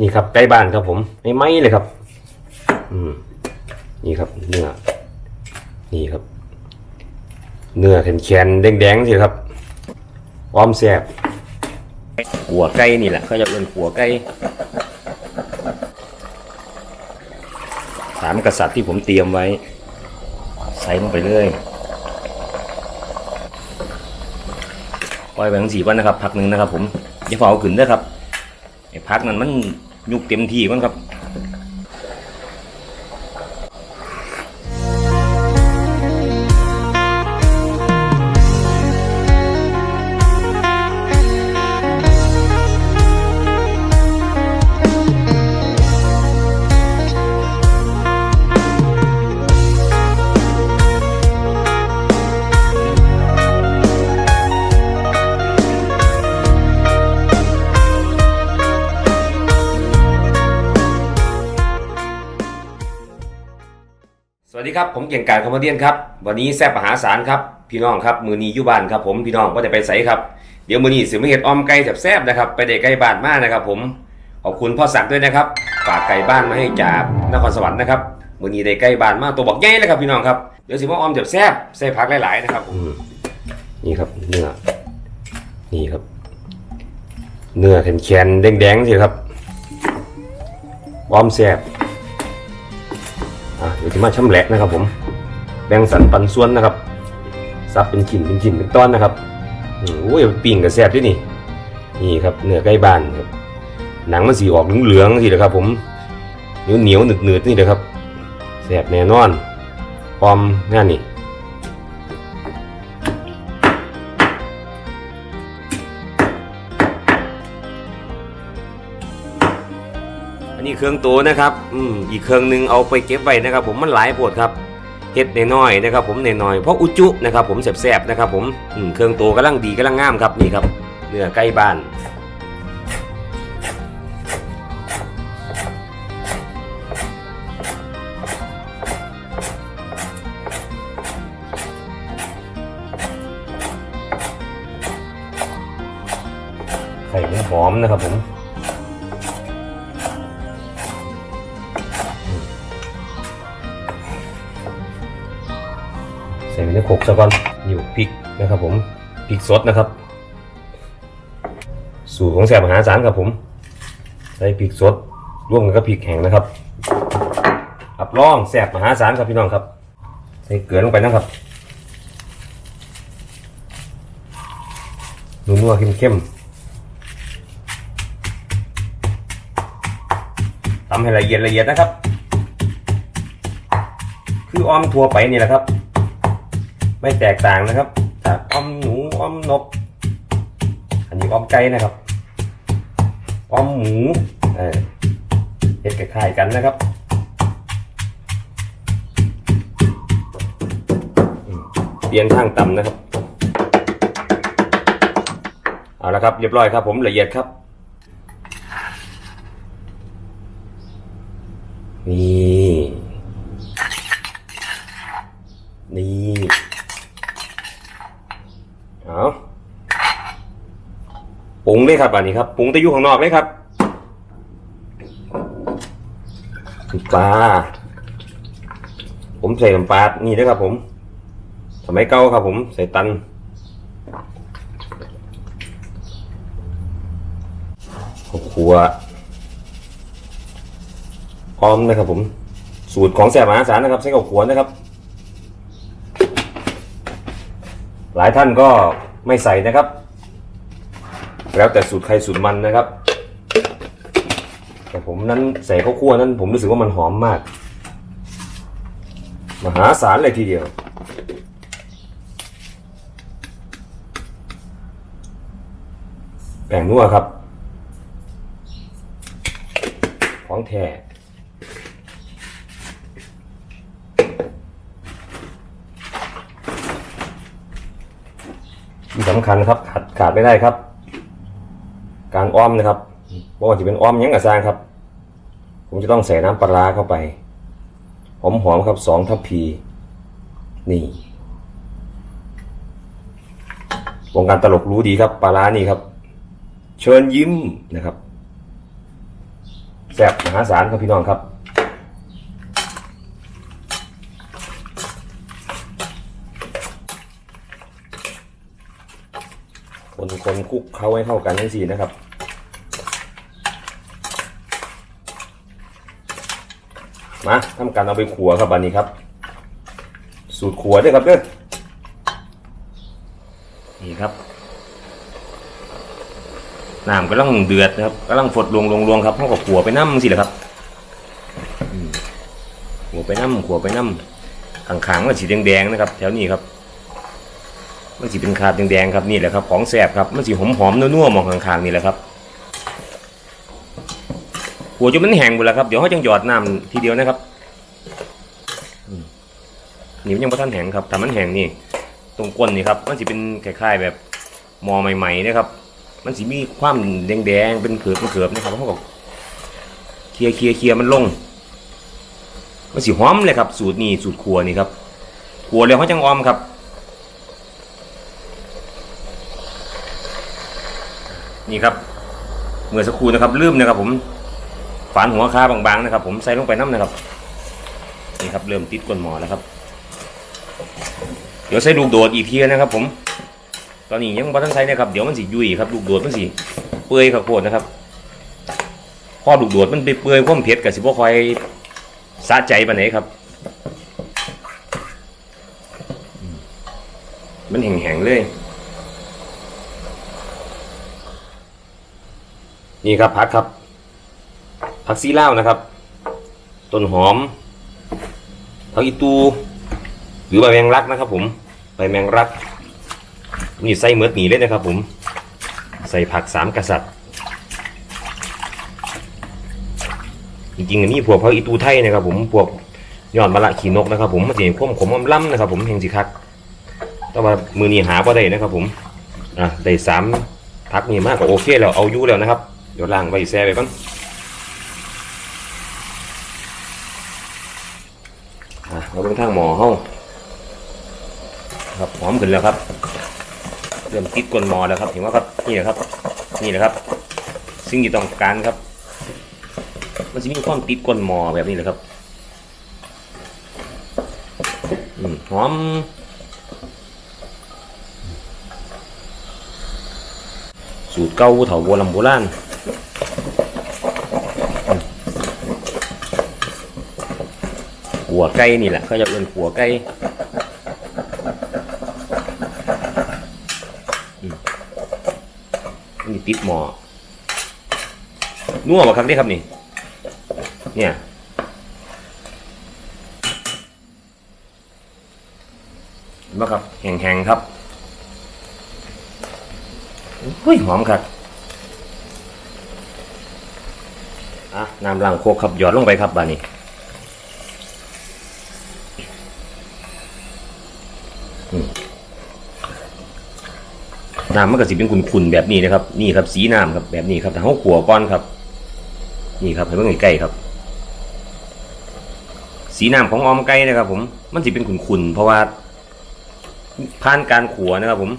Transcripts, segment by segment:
นี่ครับใกล้บ้านครับผมไม่ไหมเลยครับ อืม นี่ครับ เนื้อ นี่ครับ เนื้อแข็งๆแดงๆสิครับอ้อมแซ่บหัวไก่นี่แหละเขาจะเป็นหัวไก่สามกษัตริย์ที่ผมเตรียมไว้ ใส่ลงไปเลยปล่อยไปทั้งสี่วันนะครับพักหนึ่งนะครับ ผมอย่าเผาขึ้นเด้ครับไอ้พักนั้นมัน ยุกเต็มที่มันครับ ดีครับผมเก่งกาจคอมเมดียนครับวันนี้แซ่บมหาศาลครับพี่น้องครับมือนี้อยู่บ้านครับผมพี่น้องก็จะไปใส่ครับเดี๋ยวมือนี้สิมาเห็ดออมไก่แซ่บๆนะครับไปเด็กไก่บ้านมากนะครับ ผมขอบคุณพ่อศักดิ์ด้วยนะครับฝากไก่บ้านมาให้จากนครสวรรค์นะครับมือนี้ได้ไก่บ้านมากตัวบอกใหญ่เลยครับพี่น้องครับเดี๋ยวสิมาออมแซ่บๆใส่ผักหลายๆนะครับนี่ครับเนื้อนี่ครับ เนื้อแข็งๆแดงๆสิครับออมแซ่บ เดี๋ยวจะมาชำแหละนะครับ ผม แบ่งสันปันส่วนนะครับซับเป็นชิ้นเป็นชิ้นเป็นตอนนะครับอืมโอ้ยปิ้งกับแซ่บด้วยนี่นี่ครับเนื้อใกล้บ้านครับหนังมันสีออกเหลืองๆสินะครับ ผมเหนียวเหนียวหนึบหนืดๆนี่นะครับแซ่บแน่นอนพร้อมงานนี่ อันนี้เครื่องตัวนะครับ อืมอีกเครื่องหนึงเอาไปเก็บไว้นะครับ ผมมันหลายโพดครับเฮ็ดน้อยๆนะครับ ผมน้อยๆเพราะอุจุนะครับ ผมแซ่บๆนะครับ ผมอืมเครื่องตัวกำลังดีกำลังงามครับนี่ครับเนื้อใกล้บ้านไข่หอมนะครับผม พริกนะครับ ผมพริกสดนะครับ สูตรของแสบมหาศาลครับผม ใส่พริกสดร่วมกันกับพริกแห้งนะครับอับร่องแสบมหาศาลครับพี่น้องครับ ใส่เกลือลงไปนะครับนัวๆเข้มๆทำให้ละเอียดละเอียดนะครับ คือออมทั่วไปนี่แหละครับ ไม่แตกต่างนะครับจากอ้อมหนูอ้อมนก อันนี้อ้อมไก่นะครับอ้อมหมูเออเห็ดคล้ายๆกันนะครับเปลี่ยนทางต่ำนะครับ เอาละครับเรียบร้อยครับ ผมละเอียดครับนี่นี่ เอาปรุง เลยครับอันนี้ครับปรุงแต่อยู่ข้างนอกเลยครับปลาผมใส่น้ำปลานี่ด้วยครับผม สมัยเก่าครับ ผมใส่ตันขัวพร้อมนะครับผม สูตรของแสบมหาศาลนะครับ ใช้ข้าวคั่วนะครับ หลายท่านก็ไม่ใส่นะครับ แล้วแต่สูตรใครสูตรมันนะครับ แต่ผมนั้นใส่ข้าวคั่วนั้นผมรู้สึกว่ามันหอมมาก มหาศาลเลยทีเดียว แป้งนัวครับ ของแท้ที่สำคัญครับขาดขาดไม่ได้ครับ การอ้อมนะครับเพราะว่าจะเป็นอ้อมยังกระซางครับ ผมจะต้องใส่น้ำปลาเข้าไป หอมหอมๆครับสองทัพพี นี่ วงการตลกรู้ดีครับปลาร้านี่ครับ เชิญยิ้มนะครับแซ่บมหาศาลครับพี่น้องครับ คนคนคลุกเข้าให้เข้ากันทั้งสี่นะครับมาทำการเอาไปขัวครับบันนี้ครับ สูตรขัวด้วยครับเด้อนี่ครับน้ำกำลังเดือดนะครับกำลังฝดลงลงลงครับเท่ากับขัวไปน้ำสิแหละครับขัวไปน้ำขัวไปน้ำขังๆมันสีแดงๆนะครับ แถวนี้ครับ มันสีเป็นคราบแดงๆครับนี่แหละครับของแสบครับมันสีหอมๆนัวๆมองข้างๆนี่แหละครับหัวจนมันแห้งหมดแล้วครับเดี๋ยวเขาจังหยอดน้ำทีเดียวนะครับนี่มันยังไม่ทันแห้งครับแต่มันแห้งนี่ ตรงก้นนี่ครับมันจะเป็นคล้ายๆแบบมอใหม่ๆนะครับ มันจะมีความแดงๆเป็นเขือบเป็นเขือบนะครับเขาบอกเคลียร์เคลียร์เคลียร์มันลงมันสีหอมเลยครับ สูตรนี้สูตรครัวนี่ครับครัวแล้วเขาจังออมครับ นี่ครับเมื่อสักครู่นะครับลืมนะครับผมฝานหัวคาบางๆนะครับ ผมใส่ลงไปน้ำนะครับนี่ครับเริ่มติดก้นหมอแล้วครับ เดี๋ยวใส่ลูกโดดอีกทีนะครับ ผม ตอนนี้ยังบ่ทันใส่นะครับเดี๋ยวมันสิยุ่ยครับลูกโดดมันสิเปื่อยข้าวโพดนะครับพอลูกโดดมันไปเปื่อยความเผ็ดกับสิบ่ค่อยสะใจปานไหนครับมมันแห้งๆเลย นี่ครับผักครับผักซีเลานะครับต้นหอมผักอีตูหรือใบแมงลักนะครับ ผมใบแมงลัก นี่ใส่เมือดหนีเลยนะครับ ผม ใส่ผักสามกษัตริย์จริงๆอันนี้พวกผักอีตูไทยนะครับ ผมพวกยอดมะละขีนกนะครับ ผมมันจะเห็นข้มขมล้ำนะครับ ผมเฮงสิคักแต่ว่ามือนี้หาบ่ได้นะครับ ผมอะได้สามพักนี่มากกว่าโอเคแล้วเอาอยู่แล้วนะครับ เดี๋ยวล้างไว้แซ่ไปก่อนเราเบิ่งทางหมอเฮาครับหอมขึ้นแล้วครับ เริ่มติดก้นหมอแล้วครับเห็นว่าครับนี่แหละครับ นี่แหละครับสิ่งที่ต้องการครับ มันจะมีความติดก้นหมอแบบนี้แหละครับอืมหอมสูตรเก่าเถาโบราณโบราณ หัวไก่นี่แหละเขาจะเป็นหัวไก่อืมนี่ติดหมอนัวมาครั้งนี้ครับนี่ เนี่ยเห็นไหมครับแห้งๆครับเฮ้ยหอมครับอะน้ำล้างโคกครับหยอดลงไปครับบานี้ น้ำมันก็สิเป็นขุ่นๆแบบนี้นะครับ นี่ครับสีน้ำครับแบบนี้ครับแต่เขาขัวก้อนครับ นี่ครับให้เบิ่งใกล้ครับ สีน้ำของออมไก่นะครับผมมันสิเป็นขุ่นๆเพราะว่าผ่านการขัวนะครับ ผม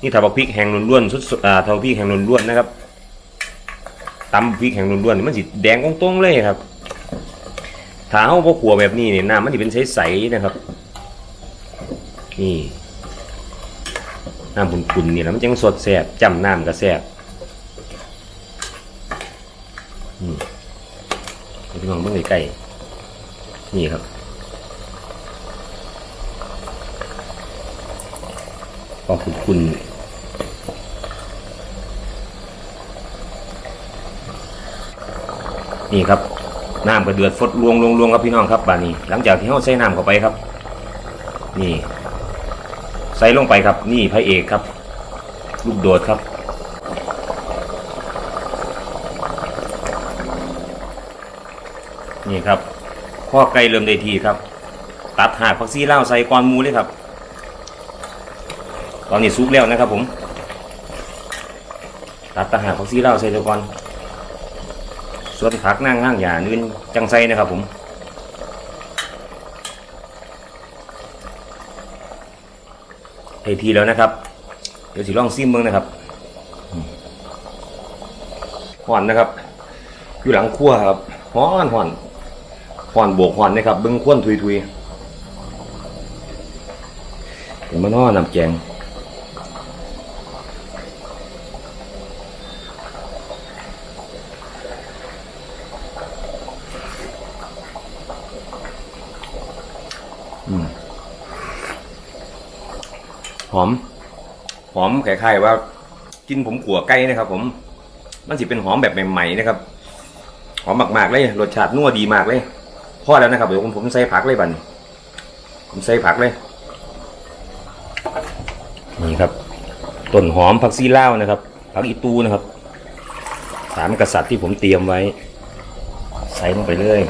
นี่ถ้าบักพริกแห้งล้วนๆสุดๆอ่าถ้าพริกแห้งล้วนๆนะครับตำพริกแห้งล้วนๆมันสิแดงตรงๆเลยครับถ้าเอาพวกขัวแบบนี้เนี่ยน้ำมันจะเป็นใสๆนะครับ นี่ น้ำขุ่นๆนี่แหล้วมันจังสดแสบจำน้ำก็แสบอืมให้พี่น้องเบิ่งใกล้ๆนี่ครับพอคุณคุณนี่ครับน้ำก็เดือดฟดลวงลวงลวงครับพี่น้องครับบานี้ หลังจากที่เขาใส่น้ำเข้าไปครับ นี่ ใส่ลงไปครับ นี่พระเอกครับ ลูกโดดครับ นี่ครับข้อไก่เริ่มได้ทีครับ ตัดหากผักซี่เล่าใส่ก้อนมูเลยครับ ตอนนี้ซุกแล้วนะครับผม ตัดตะหากผักซี่เล่าใส่ตัวก่อนส่วนผักนั่งห้างหยาเนื่นจังไซนะครับผม ไอทีแล้วนะครับ เดี๋ยวสิลองซิมเบิ้งนะครับห่อนนะครับ อยู่หลังครัวครับห้อนหอนหอนบวกหอนนะครับเบิ้งควนทุยทุยเดี๋ยวมานอนน้ำแกง หอม หอมคล้ายๆว่า กินผมขัวไก่นะครับ ผม มันสิเป็นหอมแบบใหม่ๆนะครับ หอมมากๆเลยรสชาตินัวดีมากเลยพอแล้วนะครับเดี๋ยวผมผมใส่ผักเลยบัดนผมใส่ผักเลยนี่ครับต้นหอมผักซีลาวนะครับผักอีตูนะครับสามกษัตริย์ที่ผมเตรียมไว้ ใส่ลงไปเลย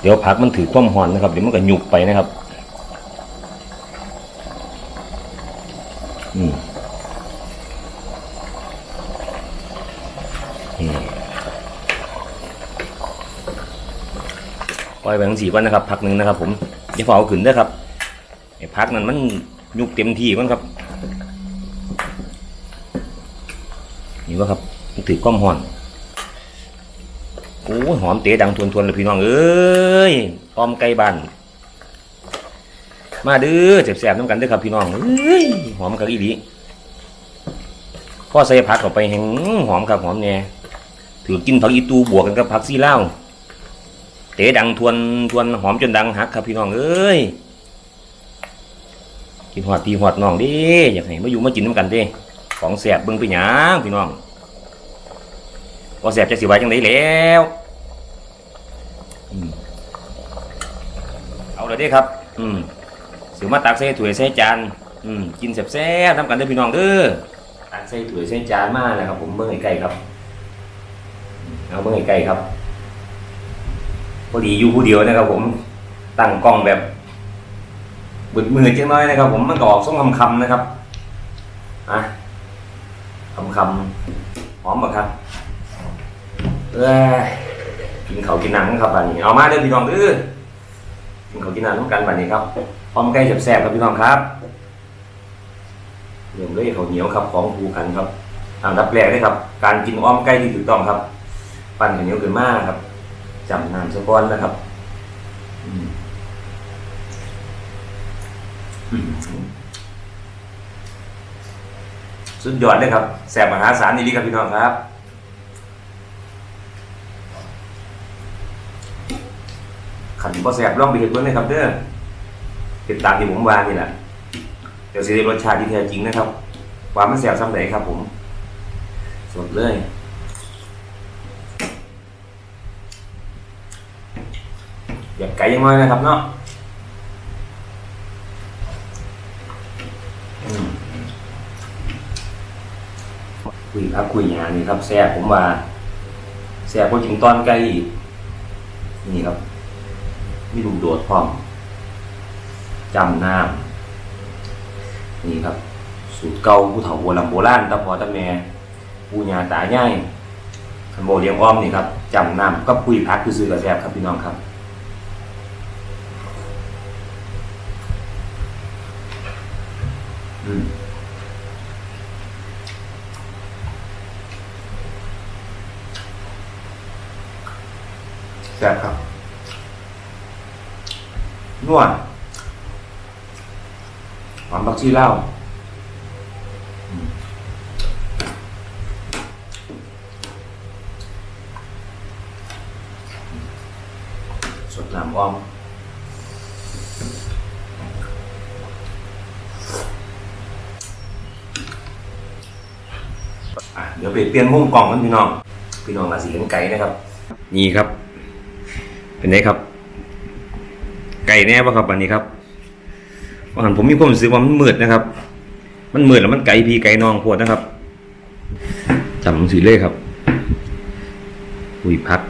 เดี๋ยวผักมันถือความหอนนะครับเดี๋ยวมันก็หยุบไปนะครับ อืมอืมปล่อยไปทั้งสี่วันนะครับพักหนึ่งนะครับ ผมอย่าฝ่าเอาขึ้นเด้ครับไอ้พักนั้นมันยุบเต็มที่มันครับนี่ว่าครับถือความหอน อ้หอมเตะดังทวนๆเลยพี่น้องเอ้ยออมไก่บ้านมาเด้อแสบๆน้ำกันเด้อครับพี่น้องเอ้ยหอมกะอีหลีพ่อใส่ผักเข้าไปแห้งหอมครับหอมแน่ถือกินผักอีตูบวกกันกับผักซีเลาเตะดังทวนทวนหอมจนดังหักครับพี่น้องเอ้ยกินหอดพี่หอดน้องดิอยากให้มาอยู่มากินน้ำกันด้ของแสบเบิ่งไปหยังพี่น้องก็แสบจะสิไว้จังไดแล้วอืม เลยเด้ครับ อืมสือมาตักใส่ถ้วยใส่จานอืมกินแซ่บๆทำกันเด้อพี่น้องเด้อตักใส่ถ้วยใส่จานมาแล้วครับ ผมเบิ่งไก่ครับ เอาเบิ่งไก่ครับพอดีอยู่ผู้เดียวนะครับ ผมตั้งกล้องแบบบึดมือจังน้อยนะครับ ผมมันก็ออกส่งคำคำนะครับอะคำคำหอมบ่ครับเอ้ยกินเขากินหนังครับบัดนี้เอามาเด้อพี่น้องเด้อ กินขาวกินน้ำร่วมกันบัดนี้ครับพร้อมไก่แซ่บๆครับพี่น้องครับเริ่มเลยข้าวเหนียวครับของผูกันครับอันดับแรกเลยครับ การกินอ้อมไก่ที่ถูกต้องครับ ปั้นข้าวเหนียวขึ้นมากครับจำน้ำสะก้อนนะครับสุดยอดเลยครับแซ่บมหาศาลนี่ดีครับพี่น้องครับ ขันบ่แสบลองไปเห็นเบิ่งเลครับเด้อเป็นตามที่ผมวานี่แหละเดี๋ยวสิได้รสชาติที่แท้จริงนะครับว่ามันแสบซ้ำไหนครับผม สดเลยอยาไก่ยังไงนะครับเนาะคุยครับคุยอย่างนี้ครับแซ่บผมว่าแซ่บพอถึงตอนไก่นี่ครับ มีลูกโดดพร้อมจำน้ำนี่ครับ สูตรเก่าผู้เฒ่าโบราณโบราณตาพอตาแม่ปูญาตายายคันโบเลี้ยงอ้อมนี่ครับจำน้ำก็ปุยพักคือซื้อกระแซบครับพี่น้องครับอืมแซ่บครับ นวดหอมบักชีเล้าสดน้ำอ้อมเดี๋ยวไปเปลี่ยนมุมกล่องกันพี่น้อง พี่น้องอาจสีเห็นไก่นะครับ นี่ครับ เป็นไงครับ ไก่แน่ป่ะครับวันนี้ครับว่าหันผมมีความรู้สึกว่ามันมืดนะครับ มันมืดแล้วมันไก่พีไก่นองพวดนะครับจำสีเลขครับอุยพัก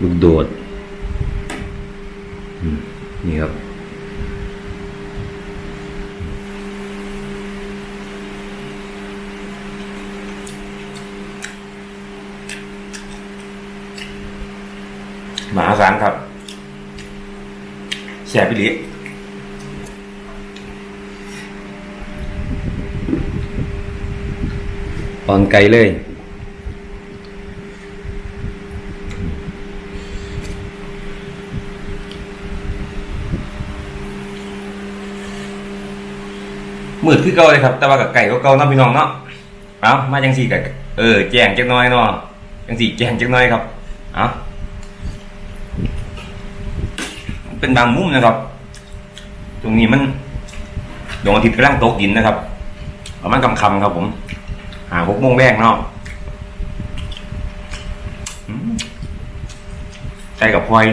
ลูกโดดนี่ครับ มหา ศาลครับแชร์ไปลีตอนไกลเลย มืดคือเก่าเลยครับ แต่ว่ากับไก่ก็เก่าเนาะพี่น้องเนาะเอามาจังสี่กับเออ แจ้งจักหน้อยเนาะจังสี่แจ้งจักหน้อยครับ เอา เป็นบางมุมนะครับ ตรงนี้มันดวงอาทิตย์กำลังตกดินนะครับประมาณคำคำๆครับ ผมหาหกโมงแรกเนาะไก่กับพลอย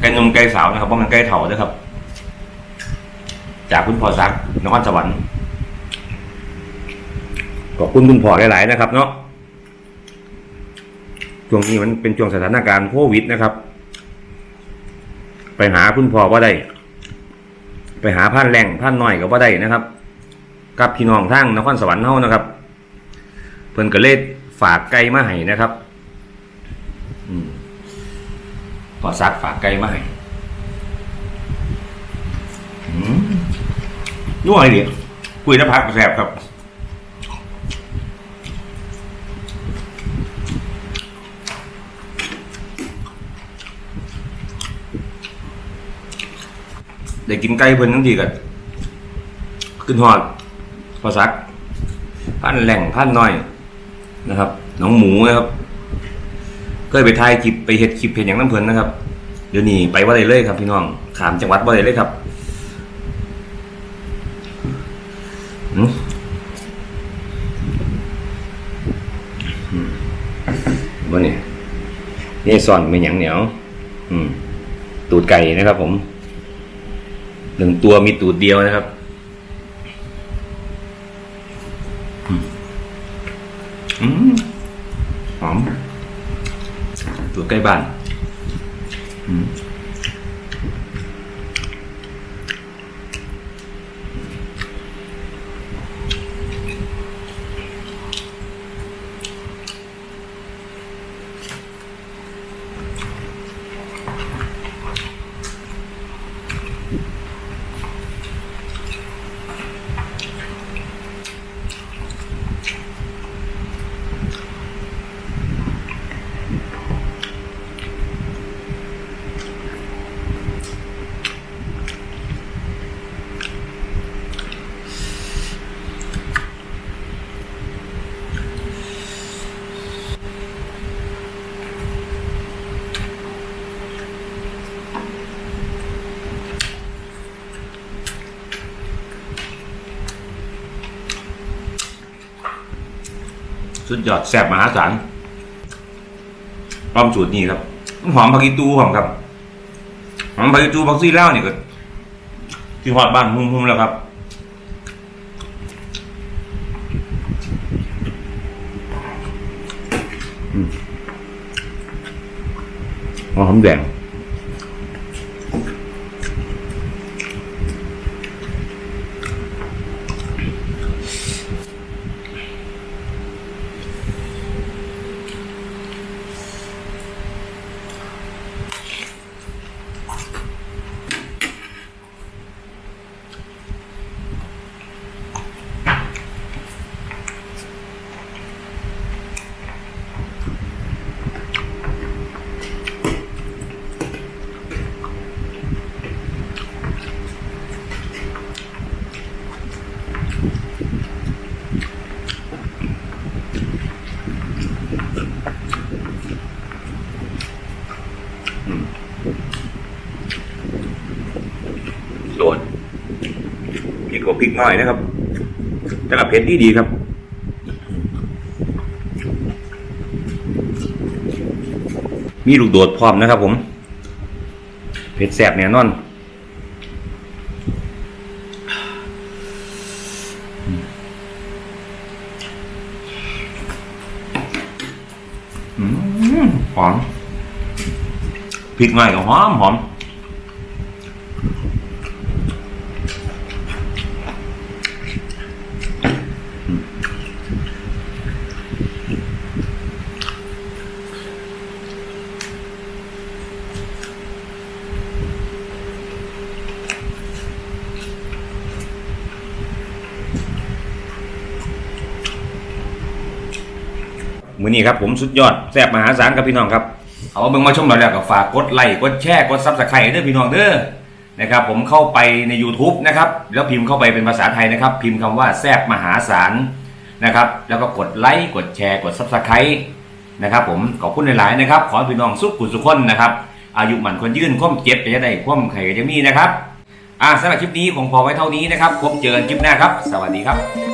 ไก่นมไก่สาวนะครับเพราะมันไก่เถาด้วยครับ จากคุณพ่อซักนครสวรรค์ขอบคุณคุณพ่อหลาย ๆ นะครับ เนาะช่วงนี้มันเป็นช่วงสถานการณ์โควิดนะครับ ไปหาคุณพ่อว่าได้ ไปหาพันแหล่งพันหน่อยก็ว่าได้นะครับ กับพี่น้องทางนครสวรรค์เฮานะครับ เพิ่นก็เลยฝากไก่มาให้นะครับอืมพอซักฝากไก่มาให้อืมนัวไอ้ดิคุยน้ำพักแสบครับ ได้กินไก่เพิ่นทั้งทีกันขึ้นหอดพอซักพันแหล่งพันน้อยนะครับน้องหมูนะครับเคยไปถ่ายคลิปไปเฮ็ดคลิปเห็นอย่างน้ำเพลินนะครับ เดี๋ยวนี้ไปว่าได้เลยครับพี่น้องขามจังหวัดว่าได้เลยครับว่านี่นี่ซอนเป็นอย่างเหนียวตูดไก่นะครับผม หนึ่งตัวมีตูดเดียวนะครับ อืมหอม ตัวใกล้บ้าน อืม สุดยอดแซ่บมหาศาลป้อมสูตรนี้ครับหอมผักอีตูหอมครับหอมผักอีตูผักซี่เล่าวนี่ก็ที่หอดบ้านหุ่มๆแล้วครับหอมแดง กับพริกน้อยนะครับแต่กับเผ็ดดีดีครับมีลูกโดดพร้อมนะครับผมเผ็ดแสบแน่นอนหอมพริกหน่อยก็หอมหอม มือนี้ครับผมสุดยอดแซ่บมหาศาลครับพี่น้องครับ เอามาเบิ่งมาชมเราแล้วก็ฝากกดไลค์กดแชร์กดซับสไครต์เด้อพี่น้องเด้อนะครับผมเข้าไปใน YouTube นะครับแล้วพิมพ์เข้าไปเป็นภาษาไทยนะครับ พิมพ์คำว่าแซ่บมหาศาลนะครับแล้วก็กดไลค์กดแชร์กดซับสไครต์นะครับผมขอบคุณหลายๆนะครับ ขอพี่น้องสุขุนสุขคนนะครับ อายุหมันคนยื่นคว่มเจ็บจะได้คว่มไข่จะมีนะครับอ่าสำหรับคลิปนี้ผมพอไว้เท่านี้นะครับพบเจอกันคลิปหน้าครับ สวัสดีครับ